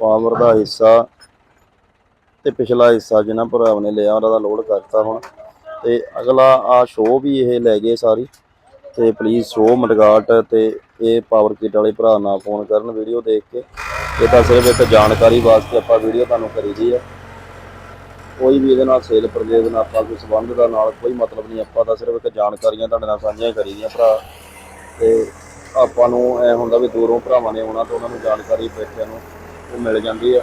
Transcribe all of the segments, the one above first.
Power ਦਾ ਹਿੱਸਾ ਤੇ ਪਿਛਲਾ ਹਿੱਸਾ ਜਿਹਨਾਂ ਭਰਾਵਾਂ ਨੇ ਲਿਆ, ਉਹਨਾਂ ਦਾ ਲੋਡ ਕਰਤਾ ਹੁਣ। ਤੇ ਅਗਲਾ ਆ ਸ਼ੋ ਵੀ ਇਹ ਲੈ ਗਏ ਸਾਰੀ। ਤੇ ਪਲੀਜ਼ ਸ਼ੋ ਮਡਗਾਟ ਤੇ ਇਹ ਪਾਵਰ ਕਿਟ ਵਾਲੇ ਭਰਾ ਨਾਲ ਫੋਨ ਕਰਨ ਵੀਡੀਓ ਦੇਖ ਕੇ। ਇਹ ਤਾਂ ਸਿਰਫ ਇੱਕ ਜਾਣਕਾਰੀ ਵਾਸਤੇ ਆਪਾਂ ਵੀਡੀਓ ਤੁਹਾਨੂੰ ਕਰੀਦੀ ਆ। ਕੋਈ ਵੀ ਇਹਦੇ ਨਾਲ ਸੇਲ ਪਰਚੇਜ਼ ਨਾਲ ਆਪਾਂ ਕੋਈ ਸੰਬੰਧ ਦਾ ਨਾਲ ਕੋਈ ਮਤਲਬ ਨਹੀਂ, ਆਪਾਂ ਤਾਂ ਸਿਰਫ ਇੱਕ ਜਾਣਕਾਰੀਆਂ ਤੁਹਾਡੇ ਨਾਲ ਸਾਂਝੀਆਂ ਕਰੀ ਦੀਆਂ ਭਰਾ। ਤੇ ਆਪਾਂ ਨੂੰ ਐ ਹੁੰਦਾ ਵੀ ਦੂਰੋਂ ਭਰਾਵਾਂ ਨੇ ਆਉਣਾ ਤਾਂ ਉਹਨਾਂ ਨੂੰ ਜਾਣਕਾਰੀ ਬੈਠਿਆਂ ਨੂੰ ਉਹ ਮਿਲ ਜਾਂਦੀ ਆ।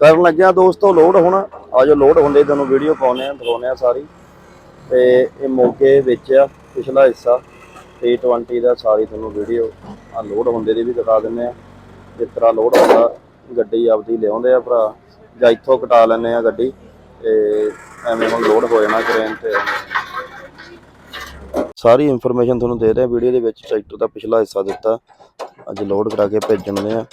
ਕਰਨ ਲੱਗਿਆ ਦੋਸਤੋ, ਲੋਡ ਹੁਣ ਆਜੋ ਲੋਡ ਹੁੰਦੇ ਤੁਹਾਨੂੰ ਵੀਡੀਓ ਪਾਉਨੇ ਆ ਦਿਖਾਉਨੇ ਆ ਸਾਰੀ। ਤੇ ਇਹ ਮੌਕੇ ਵਿੱਚ ਆ, ਪਿਛਲਾ ਹਿੱਸਾ 320 ਦਾ ਸਾਰੀ ਤੁਹਾਨੂੰ ਵੀਡੀਓ ਆ ਲੋਡ ਹੁੰਦੇ ਦੀ ਵੀ ਦਿਖਾ ਦਿੰਨੇ ਆ। ਜਿਸ ਤਰ੍ਹਾਂ ਲੋਡ ਹੁੰਦਾ, ਗੱਡੀ ਆਪਦੀ ਲਿਆਉਂਦੇ ਆ ਭਰਾ, ਜਾਂ ਇੱਥੋਂ ਕਟਾ ਲੈਂਦੇ ਆ ਗੱਡੀ, ਤੇ ਐਵੇਂ ਹੁਣ ਲੋਡ ਹੋ ਜਾਣਾ ਕਰੇਨ ਤੇ। ਸਾਰੀ ਇਨਫੋਰਮੇਸ਼ਨ ਤੁਹਾਨੂੰ ਦੇ ਰਿਹਾ ਵੀਡੀਓ ਦੇ ਵਿੱਚ ਟਰੈਕਟਰ ਦਾ ਪਿਛਲਾ ਹਿੱਸਾ ਦਿੱਤਾ। ਅੱਜ ਲੋਡ ਕਰਾ ਕੇ ਭੇਜਣੇ ਆ।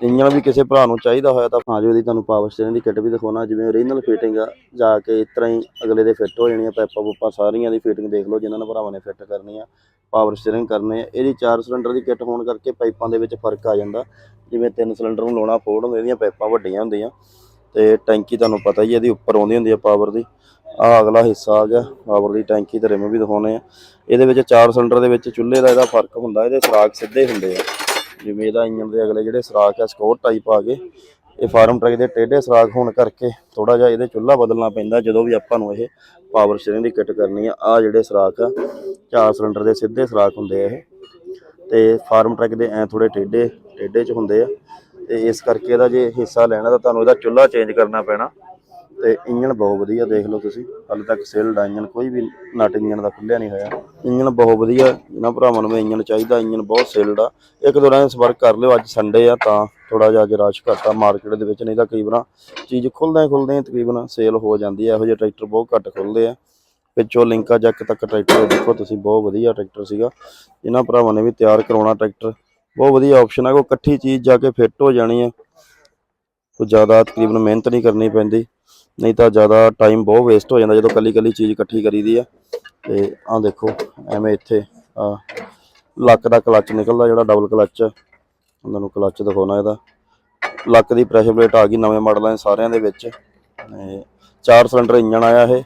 ਇੰਜਨ ਵੀ ਕਿਸੇ ਭਰਾ ਨੂੰ ਚਾਹੀਦਾ ਹੋਇਆ ਤਾਂ ਹਾਂ ਜੋ ਇਹਦੀ ਤੁਹਾਨੂੰ ਪਾਵਰ ਸਟੇਰਿੰਗ ਦੀ ਕਿੱਟ ਵੀ ਦਿਖਾਉਣਾ, ਜਿਵੇਂ ਓਰੀਜਨਲ ਫਿਟਿੰਗ ਆ, ਜਾ ਕੇ ਇਸ ਤਰ੍ਹਾਂ ਹੀ ਅਗਲੇ ਦੇ ਫਿੱਟ ਹੋ ਜਾਣੀ ਆ ਪਾਈਪਾਂ ਪੂਪਾ ਸਾਰੀਆਂ ਦੀ ਫਿਟਿੰਗ ਦੇਖ ਲਓ, ਜਿਨ੍ਹਾਂ ਨੇ ਭਰਾਵਾਂ ਨੇ ਫਿੱਟ ਕਰਨੀ ਆ ਪਾਵਰ ਸਟੇਰਿੰਗ ਕਰਨੇ ਆ, ਇਹਦੀ 4 ਸਿਲੰਡਰ ਦੀ ਕਿੱਟ ਹੋਣ ਕਰਕੇ ਪਾਈਪਾਂ ਦੇ ਵਿੱਚ ਫ਼ਰਕ ਆ ਜਾਂਦਾ। ਜਿਵੇਂ 3 ਸਿਲੰਡਰ ਨੂੰ ਲਾਉਣਾ ਫੋੜ ਹੁੰਦੇ ਇਹਦੀਆਂ ਪਾਈਪਾਂ ਵੱਡੀਆਂ ਹੁੰਦੀਆਂ, ਤੇ ਟੈਂਕੀ ਤੁਹਾਨੂੰ ਪਤਾ ਹੀ ਹੈ ਇਹਦੀ ਉੱਪਰ ਆਉਂਦੀ ਹੁੰਦੀ ਆ ਪਾਵਰ ਦੀ। ਆ ਅਗਲਾ ਹਿੱਸਾ ਆ ਗਿਆ ਪਾਵਰ ਦੀ ਟੈਂਕੀ ਤੇ ਰਿਮ ਵੀ ਦਿਖਾਉਣੇ ਆ। ਇਹਦੇ ਵਿੱਚ 4 ਸਿਲੰਡਰ ਦੇ ਵਿੱਚ ਚੁੱਲ੍ਹੇ ਦਾ ਇਹਦਾ ਫ਼ਰਕ ਹੁੰਦਾ, ਇਹਦੇ ਸਰਾਖ ਸਿੱਧੇ ਹੁੰਦੇ ਆ। ਜਿਵੇਂ ਇਹਦਾ ਇੰਜਨ ਦੇ ਅਗਲੇ ਜਿਹੜੇ ਸਰਾਖ ਆ ਸਕੋਰ ਟਾਈਪ ਆ ਗਏ। ਇਹ ਫਾਰਮ ਟਰੈਕ ਦੇ ਟੇਢੇ ਸਰਾਖ ਹੋਣ ਕਰਕੇ ਥੋੜਾ ਜਿਹਾ ਇਹਦੇ ਚੁੱਲ੍ਹਾ ਬਦਲਣਾ ਪੈਂਦਾ, ਜਦੋਂ ਵੀ ਆਪਾਂ ਨੂੰ ਇਹ ਪਾਵਰ ਸਟੀਅਰਿੰਗ ਦੀ ਕਿੱਟ ਕਰਨੀ ਆ। ਆ ਜਿਹੜੇ ਸਰਾਖ ਆ, ਚਾਰ ਸਿਲੰਡਰ ਦੇ ਸਿੱਧੇ ਸਰਾਖ ਹੁੰਦੇ ਆ ਇਹ। ਤੇ ਫਾਰਮ ਟਰੈਕ ਦੇ ਐ ਥੋੜੇ ਟੇਢੇ ਟੇਢੇ ਚ ਹੁੰਦੇ ਆ। ਤੇ ਇਸ ਕਰਕੇ ਇਹਦਾ ਜੇ ਹਿੱਸਾ ਲੈਣਾ ਤਾਂ ਤੁਹਾਨੂੰ ਇਹਦਾ ਚੁੱਲ੍ਹਾ ਚੇਂਜ ਕਰਨਾ ਪੈਣਾ। ਤੇ ਇੰਜਨ ਬਹੁਤ ਵਧੀਆ ਦੇਖ ਲਓ ਤੁਸੀਂ। ਹਾਲੇ ਤੱਕ ਸੇਲਡ ਆ ਇੰਜਨ ਕੋਈ ਵੀ ਨਟ ਇੰਜਨ ਦਾ ਖੁੱਲਿਆ ਨਹੀਂ ਹੋਇਆ। ਇੰਜਨ ਬਹੁਤ ਵਧੀਆ, ਜਿਨ੍ਹਾਂ ਭਰਾਵਾਂ ਨੂੰ ਵੀ ਇੰਜਨ ਚਾਹੀਦਾ ਇੰਜਨ ਬਹੁਤ ਸੇਲਡ ਆ। ਇੱਕ ਦੋ ਰਾਹੀਂ ਸੰਪਰਕ ਕਰ ਲਿਓ, ਅੱਜ ਸੰਡੇ ਆ, ਤਾਂ ਥੋੜਾ ਜਿਹਾ ਅੱਜ ਰਸ਼ ਘੱਟ ਆ ਮਾਰਕੀਟ ਦੇ ਵਿੱਚ, ਨਹੀਂ ਤਾਂ ਕਈ ਵਾਰ ਚੀਜ਼ ਖੁੱਲਦੇ ਹੀ ਖੁੱਲਦੇ ਹੀ ਤਕਰੀਬਨ ਸੇਲ ਹੋ ਜਾਂਦੀ ਹੈ ਇਹੋ ਜਿਹੇ ਟਰੈਕਟਰ ਬਹੁਤ ਘੱਟ ਖੁੱਲਦੇ ਆ। ਪਿੱਛੋਂ ਲਿੰਕਾ ਜੱਕ ਤੱਕ ਟਰੈਕਟਰ ਦੇਖੋ ਤੁਸੀਂ ਬਹੁਤ ਵਧੀਆ ਟਰੈਕਟਰ ਸੀਗਾ। ਇਹਨਾਂ ਭਰਾਵਾਂ ਨੇ ਵੀ ਤਿਆਰ ਕਰਾਉਣਾ ਟਰੈਕਟਰ ਬਹੁਤ ਵਧੀਆ ਆਪਸ਼ਨ ਹੈ ਕੋ ਇਕੱਠੀ ਚੀਜ਼ ਜਾ ਕੇ ਫਿੱਟ ਹੋ ਜਾਣੀ ਹੈ ਕੋਈ ਜ਼ਿਆਦਾ ਤਕਰੀਬਨ ਮਿਹਨਤ ਨਹੀਂ ਕਰਨੀ ਪੈਂਦੀ। ਨਹੀਂ ਤਾਂ ਜ਼ਿਆਦਾ ਟਾਈਮ ਬਹੁਤ ਵੇਸਟ ਹੋ ਜਾਂਦਾ ਜਦੋਂ ਕੱਲੀ ਕੱਲੀ ਚੀਜ਼ ਇਕੱਠੀ ਕਰੀਦੀ ਆ। ਤੇ ਆਹ ਦੇਖੋ, ਐਵੇਂ ਇੱਥੇ ਆ ਲੱਕ ਦਾ ਕਲੱਚ ਨਿਕਲਦਾ ਜਿਹੜਾ ਡਬਲ ਕਲੱਚ ਉਹਨਾਂ ਨੂੰ ਕਲੱਚ ਦਿਖਾਉਣਾ ਇਹਦਾ। ਲੱਕ ਦੀ ਪ੍ਰੈਸ਼ਰ ਪਲੇਟ ਆ ਗਈ ਨਵੇਂ ਮਾਡਲਾਂ ਦੇ ਸਾਰਿਆਂ ਦੇ ਵਿੱਚ। ਚਾਰ ਸਿਲੰਡਰ ਇੰਜਨ ਆਇਆ ਇਹ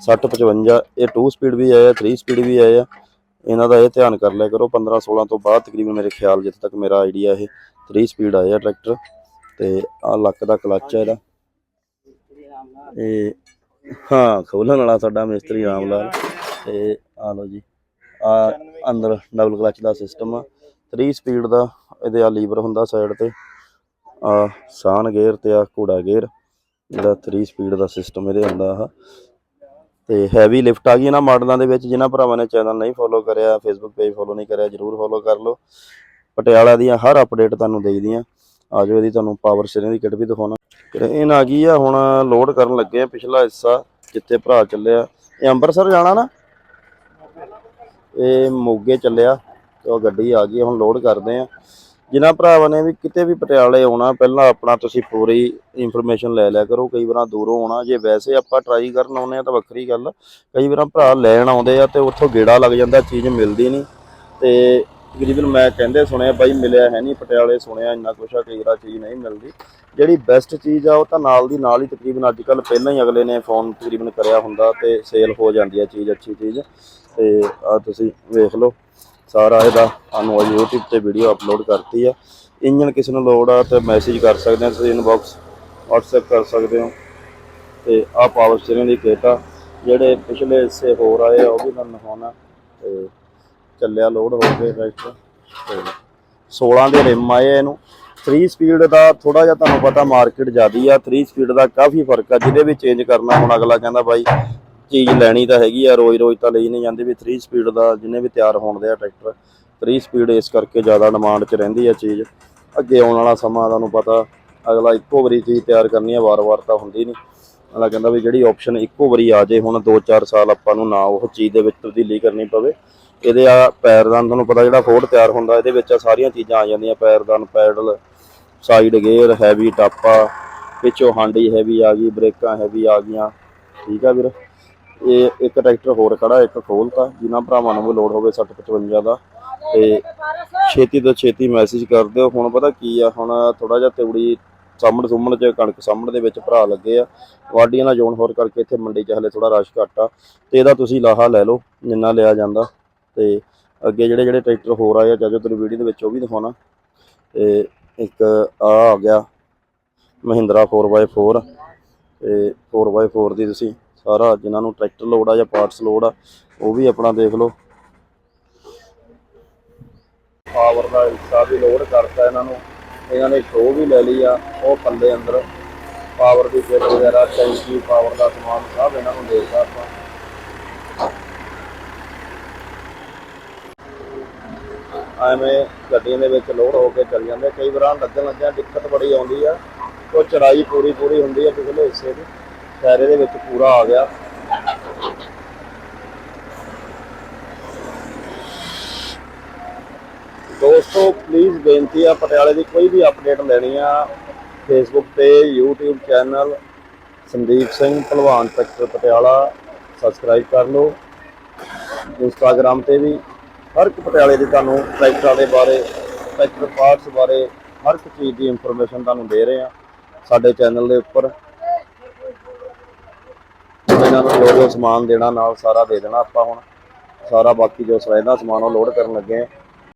60 55 ਇਹ 2 ਸਪੀਡ ਵੀ ਆਇਆ 3 ਸਪੀਡ ਵੀ ਆਇਆ ਇਹਨਾਂ ਦਾ ਇਹ ਧਿਆਨ ਕਰ ਲਿਆ ਕਰੋ 15 16 ਤੋਂ ਬਾਅਦ ਤਕਰੀਬਨ ਮੇਰੇ ਖਿਆਲ ਜਿੱਥੇ ਤੱਕ ਮੇਰਾ ਆਈਡੀਆ ਇਹ 3 ਸਪੀਡ ਆਇਆ ਟਰੈਕਟਰ ਤੇ ਆ ਲੱਕ ਦਾ ਕਲੱਚ ਹੈ ਇਹਦਾ। ਇਹ ਹਾਂ, ਖੋਲਣ ਵਾਲਾ ਸਾਡਾ ਮਿਸਤਰੀ ਰਾਮ ਲਾਲ। ਤੇ ਆ ਲਓ ਜੀ, ਆ ਅੰਦਰ ਡਬਲ ਕਲਚ ਦਾ ਸਿਸਟਮ ਆ। 3 ਸਪੀਡ ਦਾ ਇਹਦੇ ਆ ਲੀਵਰ ਹੁੰਦਾ ਸਾਈਡ ਤੇ। ਆ ਸਾਨ ਗੇਅਰ ਤੇ ਆ ਘੋੜਾ ਗੇਅਰ ਜਿਹੜਾ 3 ਸਪੀਡ ਦਾ ਸਿਸਟਮ ਇਹਦੇ ਹੁੰਦਾ ਆ। ਤੇ ਹੈਵੀ ਲਿਫਟ ਆ ਗਈ ਇਹਨਾਂ ਮਾਡਲਾਂ ਦੇ ਵਿੱਚ, ਜਿਨ੍ਹਾਂ ਭਰਾਵਾਂ ਨੇ ਚੈਨਲ ਨਹੀਂ ਫੋਲੋ ਕਰਿਆ ਫੇਸਬੁੱਕ ਪੇਜ ਫੋਲੋ ਨਹੀਂ ਕਰਿਆ, ਜਰੂਰ ਫੋਲੋ ਕਰ ਲਓ। ਪਟਿਆਲਾ ਦੀਆਂ ਹਰ ਅਪਡੇਟ ਤੁਹਾਨੂੰ ਦੇਈਦੀਆਂ ਆਜੋ ਇਹਦੀ ਤੁਹਾਨੂੰ ਪਾਵਰ ਸਟੀਅਰਿੰਗ ਦੀ ਕਿੱਟ ਵੀ ਦਿਖਾਉਣਾ। ਇਹ ਆ ਗਈ ਆ, ਹੁਣ ਲੋਡ ਕਰਨ ਲੱਗੇ ਆ ਪਿਛਲਾ ਹਿੱਸਾ, ਜਿੱਥੇ ਭਰਾ ਚੱਲਿਆ। ਇਹ ਅੰਮ੍ਰਿਤਸਰ ਜਾਣਾ ਨਾ? ਇਹ ਮੋਗੇ ਚੱਲਿਆ, ਤੇ ਉਹ ਗੱਡੀ ਆ ਗਈ, ਹੁਣ ਲੋਡ ਕਰਦੇ ਆ। ਜਿਨ੍ਹਾਂ ਭਰਾਵਾਂ ਨੇ ਵੀ ਕਿਤੇ ਵੀ ਪਟਿਆਲੇ ਆਉਣਾ, ਪਹਿਲਾਂ ਆਪਣਾ ਤੁਸੀਂ ਪੂਰੀ ਇਨਫੋਰਮੇਸ਼ਨ ਲੈ ਲਿਆ ਕਰੋ, ਕਈ ਵਾਰਾਂ ਦੂਰੋਂ ਆਉਣਾ। ਜੇ ਵੈਸੇ ਆਪਾਂ ਟਰਾਈ ਕਰਨ ਆਉਨੇ ਆ ਤਾਂ ਵੱਖਰੀ ਗੱਲ, ਕਈ ਵਾਰਾਂ ਭਰਾ ਲੈਣ ਆਉਂਦੇ ਆ ਤੇ ਉੱਥੋਂ ਗੇੜਾ ਲੱਗ ਜਾਂਦਾ, ਚੀਜ਼ ਮਿਲਦੀ ਨਹੀਂ। ਤੇ ਤਕਰੀਬਨ ਮੈਂ ਕਹਿੰਦੇ ਸੁਣਿਆ, ਬਾਈ ਮਿਲਿਆ ਹੈ ਨਹੀਂ, ਪਟਿਆਲੇ ਸੁਣਿਆ ਇੰਨਾ ਕੁਛ ਆ, ਕਈ ਵਾਰ ਚੀਜ਼ ਨਹੀਂ ਮਿਲਦੀ। ਜਿਹੜੀ ਬੈਸਟ ਚੀਜ਼ ਆ, ਉਹ ਤਾਂ ਨਾਲ ਦੀ ਨਾਲ ਹੀ ਤਕਰੀਬਨ ਅੱਜ ਕੱਲ ਪਹਿਲਾਂ ਹੀ ਅਗਲੇ ਨੇ ਫੋਨ ਤਕਰੀਬਨ ਕਰਿਆ ਹੁੰਦਾ ਤੇ ਸੇਲ ਹੋ ਜਾਂਦੀ ਆ ਚੀਜ਼, ਅੱਛੀ ਚੀਜ਼। ਤੇ ਆ ਤੁਸੀਂ ਵੇਖ ਲਓ, ਸਾਰਾ ਇਹਦਾ ਸਾਨੂੰ ਅੱਜ YouTube ਤੇ ਵੀਡੀਓ ਅਪਲੋਡ ਕਰਤੀ ਆ। ਇੰਜਨ ਕਿਸੇ ਨੂੰ ਲੋੜ ਆ ਤੇ ਮੈਸੇਜ ਕਰ ਸਕਦੇ ਆ, ਤੁਸੀਂ ਇਨਬਾਕਸ WhatsApp ਕਰ ਸਕਦੇ ਹੋ। ਤੇ ਆ ਪਾਵਰ ਸਟੀਅਰਿੰਗ ਦੀ ਕਿੱਟ ਆ, ਜਿਹੜੇ ਪਿਛਲੇ ਹਿੱਸੇ ਹੋਰ ਆਏ ਆ, ਉਹ ਵੀ ਤੁਹਾਨੂੰ ਹੋਣਾ ਤੇ ਚੱਲਿਆ ਲੋਡ ਹੋ ਕੇ ਟਰੈਕਟਰ ਤੇ 16 ਦੇ ਰਿਮ ਆਏ ਇਹਨੂੰ। 3 ਸਪੀਡ ਦਾ ਥੋੜਾ ਜਿਹਾ ਤੁਹਾਨੂੰ ਪਤਾ ਮਾਰਕੀਟ ਜ਼ਿਆਦੀ ਆ 3 ਸਪੀਡ ਦਾ ਕਾਫੀ ਫ਼ਰਕ ਆ, ਜਿਹਦੇ ਵੀ ਚੇਂਜ ਕਰਨਾ ਹੁਣ ਅਗਲਾ ਕਹਿੰਦਾ ਬਾਈ ਚੀਜ਼ ਲੈਣੀ ਤਾਂ ਹੈਗੀ ਆ ਰੋਜ਼ ਰੋਜ਼ ਤਾਂ ਲਈ ਨਹੀਂ ਜਾਂਦੀ ਵੀ 3 ਸਪੀਡ ਦਾ ਜਿੰਨੇ ਵੀ ਤਿਆਰ ਹੋਣ ਦੇ ਆ ਟਰੈਕਟਰ 3 ਸਪੀਡ ਇਸ ਕਰਕੇ ਜ਼ਿਆਦਾ ਡਿਮਾਂਡ 'ਚ ਰਹਿੰਦੀ ਆ ਚੀਜ਼। ਅੱਗੇ ਆਉਣ ਵਾਲਾ ਸਮਾਂ ਤੁਹਾਨੂੰ ਪਤਾ, ਅਗਲਾ ਇੱਕੋ ਵਾਰੀ ਚੀਜ਼ ਤਿਆਰ ਕਰਨੀ ਆ, ਵਾਰ-ਵਾਰ ਤਾਂ ਹੁੰਦੀ ਨਹੀਂ। ਅਗਲਾ ਕਹਿੰਦਾ ਵੀ ਜਿਹੜੀ ਆਪਸ਼ਨ ਇੱਕੋ ਵਾਰੀ ਆ ਜੇ ਹੁਣ 2-4 ਸਾਲ ਆਪਾਂ ਨੂੰ ਨਾ ਉਹ ਚੀਜ਼ ਦੇ ਵਿੱਚ ਤਬਦੀਲੀ ਕਰਨੀ ਪਵੇ। ਇਹਦੇ ਆ ਪੈਰਦਾਨ ਤੁਹਾਨੂੰ ਪਤਾ ਜਿਹੜਾ ਫੋਰਡ ਤਿਆਰ ਹੁੰਦਾ, ਇਹਦੇ ਵਿੱਚ ਆ ਸਾਰੀਆਂ ਚੀਜ਼ਾਂ ਆ ਜਾਂਦੀਆਂ ਪੈਰਦਾਨ ਪੈਡਲ ਸਾਈਡ ਗੇਅਰ ਹੈਵੀ ਟਾਪਾ ਪਿੱਛੋਂ ਹਾਂਡੀ ਹੈਵੀ ਆ ਗਈ, ਬ੍ਰੇਕਾਂ ਹੈਵੀ ਆ ਗਈਆਂ। ਠੀਕ ਆ ਵੀਰ? ਇਹ ਇੱਕ ਟਰੈਕਟਰ ਹੋਰ ਖੜਾ, ਇੱਕ ਖੋਲਤਾ, ਜਿਨ੍ਹਾਂ ਭਰਾਵਾਂ ਨੂੰ ਵੀ ਲੋਡ ਹੋਵੇ 60 55 ਦਾ। ਤੇ ਛੇਤੀ ਤੋਂ ਛੇਤੀ ਮੈਸੇਜ ਕਰ ਦਿਓ। ਹੁਣ ਪਤਾ ਕੀ ਆ, ਹੁਣ ਥੋੜਾ ਜਿਹਾ ਤੇਉੜੀ ਸਾਹਮਣ ਸੁਮਣ ਚ ਕਣਕ ਸਾਹਮਣ ਦੇ ਵਿੱਚ ਭਰਾ ਲੱਗੇ ਆ। ਵਾਢੀਆਂ ਨਾਲ ਜ਼ੋਨ ਹੋਰ ਕਰਕੇ ਇੱਥੇ ਮੰਡੀ ਚ ਹਲੇ ਥੋੜਾ ਰਸ਼ ਘੱਟ ਆ। ਤੇ ਇਹਦਾ ਤੁਸੀਂ ਲਾਹਾ ਲੈ ਲਓ, ਜਿੰਨਾ ਲਿਆ ਜਾਂਦਾ। ਤੇ ਅੱਗੇ ਜਿਹੜੇ ਜਿਹੜੇ ਟਰੈਕਟਰ ਹੋਰ ਆਏ ਆ ਜਦੋਂ ਤੇਰੀ ਵੀਡੀਓ ਦੇ ਵਿੱਚ ਉਹ ਵੀ ਦਿਖਾਉਣਾ। ਤੇ ਇੱਕ ਆ ਆ ਗਿਆ, ਮਹਿੰਦਰਾ 4x4 ਤੇ 4x4 ਦੀ ਤੁਸੀਂ ਸਾਰਾ ਜਿਨ੍ਹਾਂ ਨੂੰ ਟਰੈਕਟਰ ਲੋਡ ਆ ਜਾਂ ਪਾਰਟਸ ਲੋਡ ਆ, ਉਹ ਵੀ ਆਪਣਾ ਦੇਖ ਲਓ। ਪਾਵਰ ਦਾ ਹਿੱਸਾ ਵੀ ਲੋਡ ਕਰਤਾ ਇਹਨਾਂ ਨੂੰ, ਇਹਨਾਂ ਨੇ ਸ਼ੋ ਵੀ ਲੈ ਲਈ ਆ, ਉਹ ਪੱਲੇ ਅੰਦਰ ਪਾਵਰ ਦੀ ਫਿੱਟ ਵਗੈਰਾ ਟੈਂਕੀ ਪਾਵਰ ਦਾ ਸਮਾਨ ਸਭ ਇਹਨਾਂ ਨੂੰ ਦੇਤਾ ਆਪਾਂ। ਐਵੇਂ ਗੱਡੀਆਂ ਦੇ ਵਿੱਚ ਲੋਡ ਹੋ ਕੇ ਚੱਲ ਜਾਂਦੇ ਕਈ ਵਾਰ ਲੱਗਣ ਲੱਗਿਆ ਦਿੱਕਤ ਬੜੀ ਆਉਂਦੀ ਆ। ਉਹ ਚੜਾਈ ਪੂਰੀ ਪੂਰੀ ਹੁੰਦੀ ਆ ਪਿਛਲੇ ਹਿੱਸੇ ਦੀ। ਟਾਇਰੇ ਦੇ ਵਿੱਚ ਪੂਰਾ ਆ ਗਿਆ। ਦੋਸਤੋ ਪਲੀਜ਼ ਬੇਨਤੀ ਆ, ਪਟਿਆਲੇ ਦੀ ਕੋਈ ਵੀ ਅਪਡੇਟ ਲੈਣੀ ਆ ਫੇਸਬੁੱਕ ਤੇ, YouTube ਚੈਨਲ ਸੰਦੀਪ ਸਿੰਘ ਭਲਵਾਨ ਟਰੈਕਟਰ ਪਟਿਆਲਾ ਸਬਸਕ੍ਰਾਈਬ ਕਰ ਲਓ। ਇੰਸਟਾਗ੍ਰam ਤੇ ਵੀ ਹਰ ਇੱਕ ਪਟਿਆਲੇ ਦੀ ਤੁਹਾਨੂੰ ਟਰੈਕਟਰਾਂ ਦੇ ਬਾਰੇ ਟਰੈਕਟਰ ਪਾਰਟਸ ਬਾਰੇ ਹਰ ਇੱਕ ਚੀਜ਼ ਦੀ ਇਨਫੋਰਮੇਸ਼ਨ ਤੁਹਾਨੂੰ ਦੇ ਰਹੇ ਆ ਸਾਡੇ ਚੈਨਲ ਦੇ ਉੱਪਰ। ਇਹਨਾਂ ਨੂੰ ਜੋ ਜੋ ਸਮਾਨ ਦੇਣਾ, ਨਾਲ ਸਾਰਾ ਦੇ ਦੇਣਾ ਆਪਾਂ ਹੁਣ। ਸਾਰਾ ਬਾਕੀ ਜੋ ਸਵੇਦਾ ਸਮਾਨ ਉਹ ਲੋਡ ਕਰਨ ਲੱਗੇ ਆ